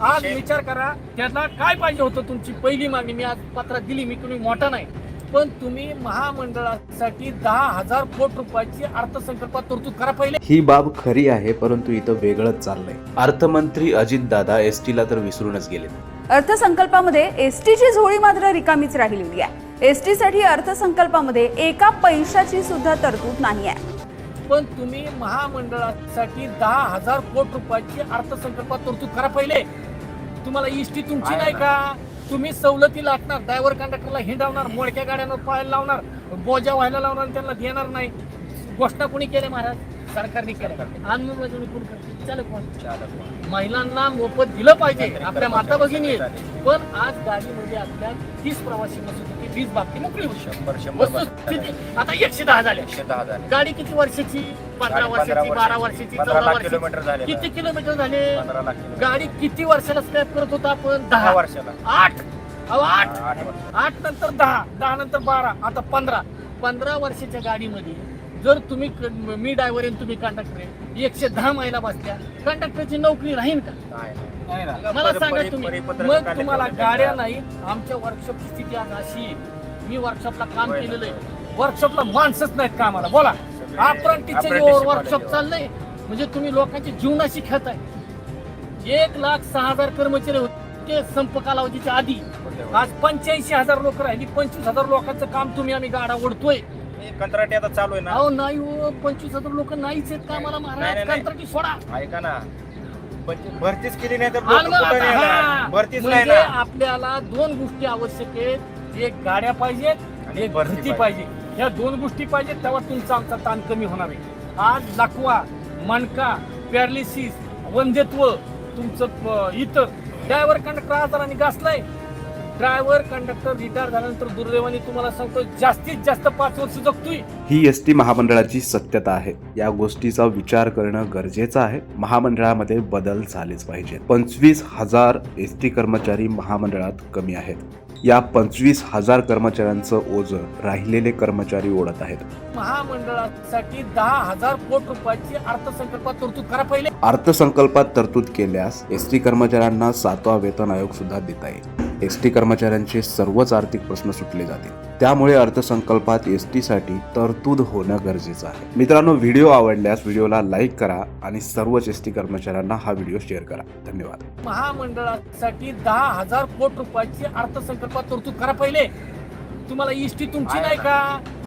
आज विचार करा त्याला काय पाहिजे होतं तुमची पहिली मागणी? मी आज पत्रात दिली मी तुम्ही मोठा नाही. पण तुम्ही महामंडळासाठी दहा हजार कोटी रुपयाची अर्थसंकल्पात तरतूद करा पहिले. ही बाब खरी आहे परंतु इथं वेगळंच चाललंय. अर्थमंत्री अजितदादा एस टीला तर विसरूनच गेलेत अर्थसंकल्पामध्ये एसटीची झोळी मात्र रिकामीच राहिलेली आहे. एसटी साठी अर्थसंकल्पामध्ये एका पैशाची सुद्धा तरतूद नाही आहे. पण तुम्ही महामंडळासाठी दहा हजार कोटी रुपयाची अर्थसंकल्पात तरतूद करा पहिले. तुम्हाला इष्टी तुमची आहे नाही. का? तुम्ही सवलती लाटणार ड्रायव्हर कंडक्टरला हिंडावणार मोडक्या गाड्यांवर पाहायला लावणार बोजा व्हायला लावणार त्यांना देणार नाही. घोषणा कोणी केल्या महाराज? सरकारने केल्या अंमलबजावणी कोण करते चालक कोण. महिलांना मोफत दिलं पाहिजे. आपल्या माता भगिनी. पण आज गाडीमध्ये आपल्या तीस प्रवासी बसत होते वीस बाबती मोकळी होती शंभर शंभर वस्तुस्थिती आता एकशे दहा झाल्या एकशे दहा झाले. गाडी किती वर्षाची? पंधरा वर्षाची बारा वर्षाची, चौदा वर्षाची. किलोमीटर झाले किती किलोमीटर झाले. गाडी किती वर्षाला स्क्रॅप करत होता आपण? दहा. वर्षाला. आठ. आठ. आठ नंतर दहा. दहा नंतर बारा. आता पंधरा. पंधरा वर्षाच्या गाडीमध्ये जर तुम्ही मी ड्रायव्हर आहे तुम्ही कंडक्टर आहे एकशे दहा महिला बसल्या कंडक्टरची नोकरी राहील का. मला सांगा तुम्ही मग तुम्हाला. गाड्या नाही आमच्या वर्कशॉपची स्थिती आज अशी. मी वर्कशॉपला काम. केलेलं आहे वर्कशॉपला माणसंच नाहीत कामाला बोला apprenticeship जीवावर वर्कशॉप. चाललंय म्हणजे तुम्ही लोकांची जीवनाशी खेळताय एक लाख सहा हजार कर्मचारी होते संप कालावधीच्या आधी आज पंच्याऐंशी हजार लोक राहिली पंचवीस हजार लोकांचं काम तुम्ही आम्ही गाडा ओढतोय हे कंत्राटी आता चालू आहे ना. अहो नाही हो पंचवीस हजार लोक नाहीच आहेत कामाला नाही, महाराज? नाही. कंत्राटी सोडा. ऐका ना. भरतीच केली नाही तर लोकं कुठं आता? हा. भरतीच नाही म्हणजे ना. आपल्याला दोन गोष्टी आवश्यक आहेत. एक गाड्या पाहिजेत आणि एक भरती भरती पाहिजे. ह्या दोन गोष्टी पाहिजेत तेव्हा तुमचा आमचा ताण कमी होणार आहे. आज लाकवा मणका पॅरालिसिस वंध्यत्व तुमचं प- इतर ड्रायव्हर कंडक्टर आजाराने गासलाय ड्रायव्हर कंडक्टर रिटायर झाल्यानंतर दुर्दैवाने तुम्हाला सांगतो जास्तीत जास्त पाच वर्ष जगतोय. ही एस टी महामंडळाची सत्यता आहे. या गोष्टीचा विचार करणं गरजेचं आहे. महामंडळामध्ये बदल झालेच पाहिजे पंचवीस हजार एस टी कर्मचारी महामंडळात कमी आहेत. या पंचवीस हजार कर्मचाऱ्यांचं ओझं राहिलेले कर्मचारी ओढत आहेत. महामंडळासाठी दहा हजार कोटी रुपयाची अर्थसंकल्पात तरतूद करा पहिले. अर्थसंकल्पात तरतूद केल्यास एस टी कर्मचाऱ्यांना सातवा वेतन आयोग सुद्धा देता येईल. एस टी कर्मचाऱ्यांचे सर्वच आर्थिक प्रश्न सुटले जातील. त्यामुळे अर्थसंकल्पात एस टी साठी तरतूद होणं गरजेचं आहे. मित्रांनो व्हिडिओ आवडल्यास व्हिडिओला लाईक करा आणि सर्वच एस टी कर्मचाऱ्यांना हा व्हिडिओ शेअर करा. धन्यवाद. महामंडळासाठी दहा हजार कोटी रुपयाची अर्थसंकल्पात तरतूद करा पहिले. तुम्हाला इष्टी तुमची आहे नाही. का?